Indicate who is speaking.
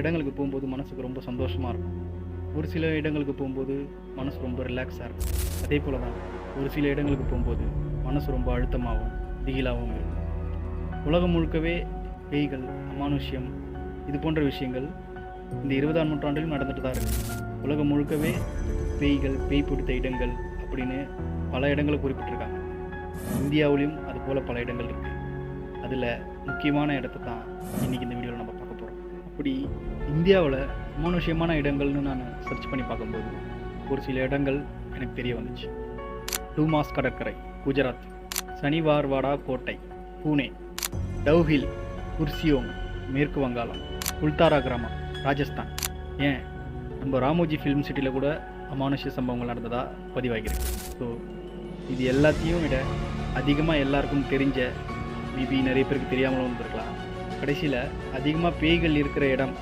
Speaker 1: இடங்களுக்கு போகும்போது மனசுக்கு ரொம்ப சந்தோஷமாக இருக்கும். ஒரு சில இடங்களுக்கு போகும்போது மனசு ரொம்ப ரிலாக்ஸாக இருக்கும். அதே போல் தான் ஒரு சில இடங்களுக்கு போகும்போது மனசு ரொம்ப அழுத்தமாகவும் திகிலாகவும் இருக்கும். உலகம் முழுக்கவே பேய்கள் அமானுஷ்யம் இது போன்ற விஷயங்கள் இந்த இருபதாம் நூற்றாண்டிலும் நடந்துட்டு தான் இருக்குது உலகம் முழுக்கவே பேய்கள் பேய் பிடித்த இடங்கள் அப்படின்னு பல இடங்களை குறிப்பிட்டிருக்காங்க. இந்தியாவிலையும் அது போல் பல இடங்கள் இருக்குது அதில் முக்கியமான இடத்த தான் இன்றைக்கி இந்த இப்படி அப்படி இந்தியாவில் அமானுஷ்யமான இடங்கள்னு நான் சர்ச் பண்ணி பார்க்கும்போது ஒரு சில இடங்கள் எனக்கு தெரிய வந்துச்சு. டூமாஸ் கடற்கரை குஜராத் சனிவார்வாடா கோட்டை பூனே டவ்ஹில் குர்சியோங் மேற்கு வங்காளம் உல்தாரா கிராமம் ராஜஸ்தான். ஏன்? நம்ம ராமோஜி ஃபிலிம் சிட்டியில் கூட அமானுஷ்ய சம்பவங்கள் நடந்ததாக பதிவாகியிருக்கு. ஸோ இது எல்லாத்தையும் விட அதிகமாக எல்லாருக்கும் தெரிஞ்ச மேபி நிறைய பேருக்கு தெரியாமலும் இருந்திருக்கலாம் கடைசியில் அதிகமாக பேய்கள் இருக்கிற இடம்.